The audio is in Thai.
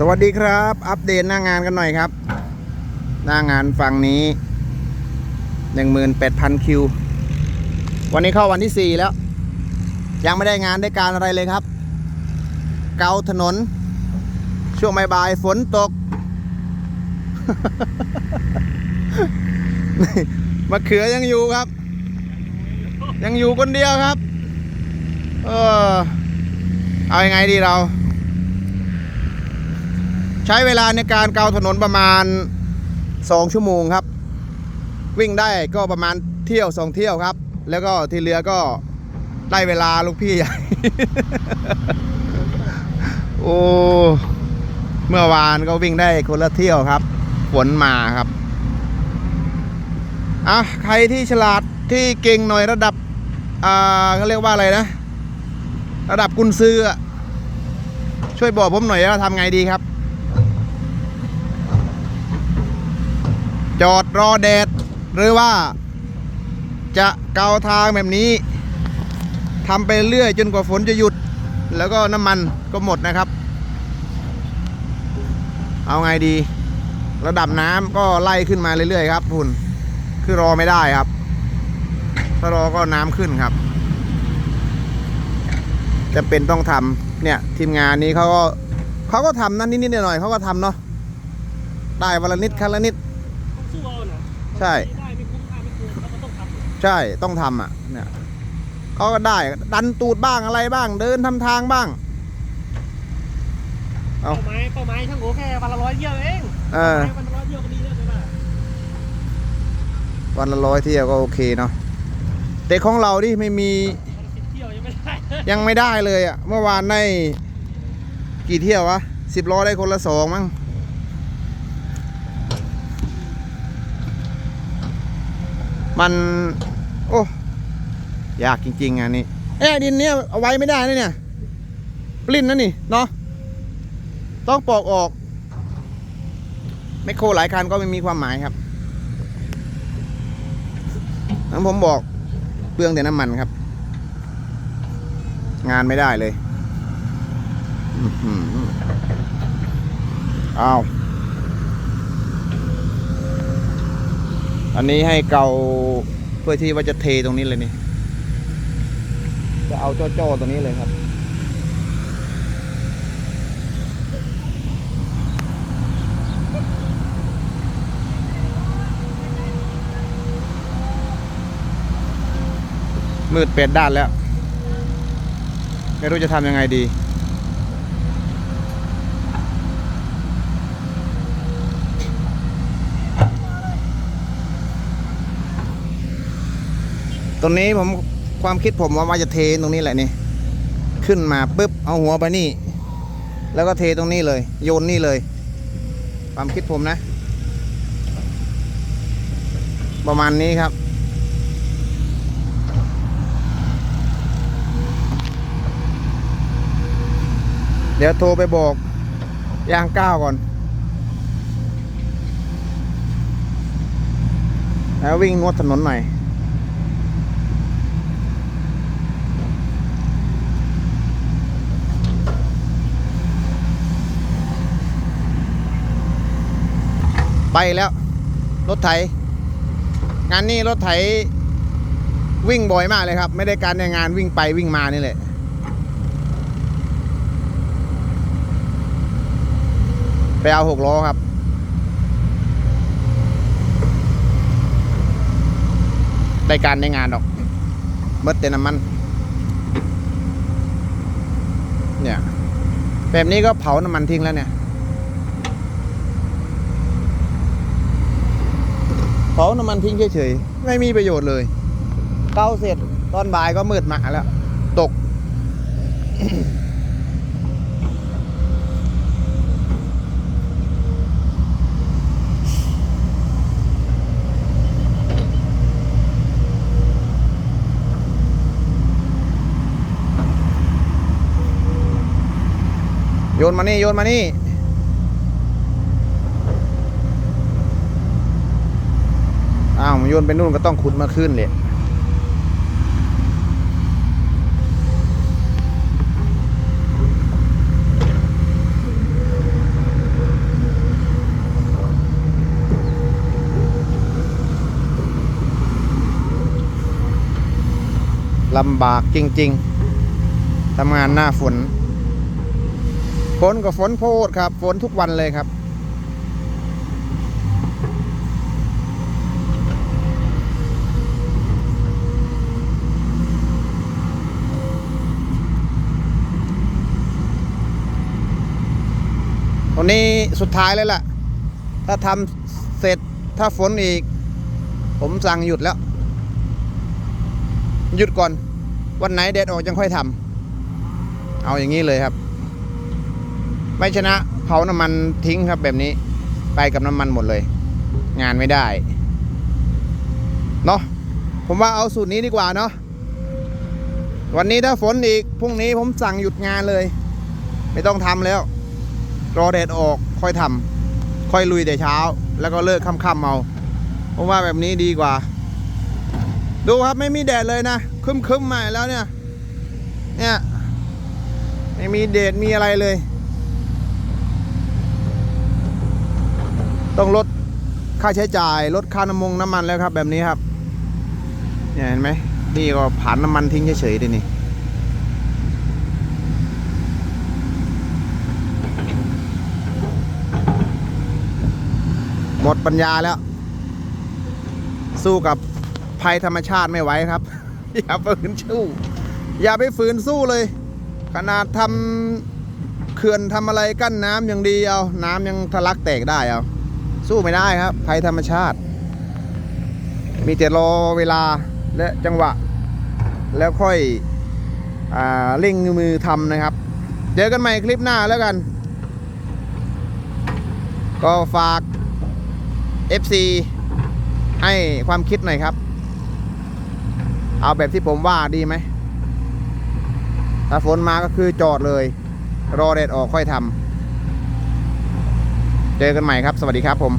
สวัสดีครับ อัปเดตหน้างานกันหน่อยครับ หน้างานฝั่งนี้ 18,000 คิว วันนี้เข้าวันที่ 4 แล้ว ยังไม่ได้งานได้การอะไรเลยครับ เกาถนน ช่วงบ่ายฝนตก มะเขือยังอยู่ครับ ยังอยู่คนเดียวครับ เออเอาอยัางไงดีเรา ใช้เวลาในการเกาถนนประมาณ 2 ชั่วโมงครับ วิ่งได้ก็ประมาณเที่ยวสองเที่ยวครับ แล้วก็ที่เหลือก็ได้เวลาลูกพี่ใหญ่ โอ้เมื่อวานก็วิ่งได้คนละเที่ยวครับฝนมาครับอะใครที่ฉลาดที่เก่งหน่อยระดับอ่าเขาเรียกว่าอะไรนะ ระดับกุนซืออช่วยบอกผมหน่อยว่าทำไงดีครับ จอดรอแดด หรือว่าจะเกาทางแบบนี้ทำไปเรื่อยจนกว่าฝนจะหยุด แล้วก็น้ำมันก็หมดนะครับ เอาไงดี ระดับน้ำก็ไล่ขึ้นมาเรื่อยๆครับคุณคือรอไม่ได้ครับ ถ้ารอก็น้ำขึ้นครับจะเป็นต้องทำเนี่ยทีมงานนี้เขาก็เขาก็ทำนั่นนิดๆหน่อยๆเขาก็ทำเนาะได้วันละนิดครั้งละนิด ใช่ ได้ไม่คุ้มค่าไม่คุ้มแล้วก็ต้องทำใช่ต้องทำอะเนี่ยเขาก็ได้ดันตูดบ้างอะไรบ้าง เดินทำทางบ้างเอาเป้าหมายเป้าหมายช่างโง่แค่วันละร้อยเที่ยวเองเออ วันละร้อยเที่ยวก็ดีแล้วใช่ไหมวันละร้อยเที่ยวก็โอเคเนาะแต่ของเราที่ไม่มีวันละสิบเที่ยวยังไม่ได้ยังไม่ได้เลยอะ เมื่อวานได้กี่เที่ยววะสิบล้อได้คนละสองมั้ง มัน โอ้ยากจริงๆอะนี่เอ้ดินเนี้ยเอาไว้ไม่ได้นะเนี่ยปลิ้นนะนี่เนาะต้องปอกออกไมคโครหลายคันก็ไม่มีความหมายครับนั้นผมบอกเปลืองแต่น้ำมันครับ งานไม่ได้เลยอ้าว อันนี้ให้เกาเพื่อที่ว่าจะเทตรงนี้เลยนี่ จะเอาจ้อๆตรงนี้เลยครับ มืดเป็ดด้านแล้ว ไม่รู้จะทำยังไงดี ตรงนี้ผมความคิดผมว่าว่าจะเทตรงนี้แหละนี่ ขึ้นมาปุ๊บเอาหัวไปนี่ แล้วก็เทตรงนี้เลย โยนนี่เลย ความคิดผมนะ ประมาณนี้ครับ เดี๋ยวโทรไปบอกย่างก้าวก่อน แล้ววิ่งนวดถนนหน่อย ไปแล้วรถไถ งานนี้รถไถวิ่งบ่อยมากเลยครับ ไม่ได้การในงานวิ่งไปวิ่งมานี่แหละไปเอาหกล้อครับ ได้การได้งานดอกเมื่อเต็น้ำมัน เนี่ยแบบนี้ก็เผาน้ำมันทิ้งแล้วเนี่ย เผาน้ำมันทิ้งเฉยๆ ไม่มีประโยชน์เลย เก้าเสร็จตอนบ่ายก็มืดหมาแล้ว ตก โยนมานี่ โยนมานี่ โยนไปนู่นก็ต้องขุดมาขึ้นเลยลำบากจริง ๆทำงานหน้าฝน ฝนก็ฝนโพดครับ ฝนทุกวันเลยครับ วันนี้สุดท้ายเลยล่ะ ถ้าทำเสร็จถ้าฝนอีก ผมสั่งหยุดแล้ว หยุดก่อน วันไหนแดดออกยังค่อยทำเอาอย่างนี้เลยครับ ไม่ชนะเผาน้ำมันทิ้งครับแบบนี้ ไปกับน้ำมันหมดเลย งานไม่ได้ เนาะผมว่าเอาสูตรนี้ดีกว่าเนาะวันนี้ถ้าฝนอีกพรุ่งนี้ผมสั่งหยุดงานเลย ไม่ต้องทำแล้ว รอแดดออกค่อยทำค่อยลุยแต่เช้า แล้วก็เลิกค่ำๆเอาผมว่าแบบนี้ดีกว่า ดูครับไม่มีแดดเลยนะครึมๆมาแล้วเนี่ย เนี่ยไม่มีแดดมีอะไรเลย ต้องลดค่าใช้จ่ายลดค่าน้ำมงน้ำมันแล้วครับ แบบนี้ครับเนี่ยเห็นไหมนี่ก็ผ่านน้ำมันทิ้งเฉยๆดินี่ มดปัญญาแล้ว สู้กับภัยธรรมชาติไม่ไหวครับ อย่าฝืนสู้อย่าไปฝืนสู้เลย ขนาดทำเขื่อนทำอะไรกั้นน้ำยังดีเอาน้ำยังทะลักแตกได้เอาสู้ไม่ได้ครับ ภัยธรรมชาติ มีแต่รอเวลาและจังหวะ แล้วค่อยอเร่งมือทำนะครับ เจอกันใหม่คลิปหน้าแล้วกัน ก็ฝาก FC ให้ความคิดหน่อยครับ เอาแบบที่ผมว่าดีไหม ถ้าฝนมาก็คือจอดเลย รอแดดออกค่อยทำ เจอกันใหม่ครับ สวัสดีครับผม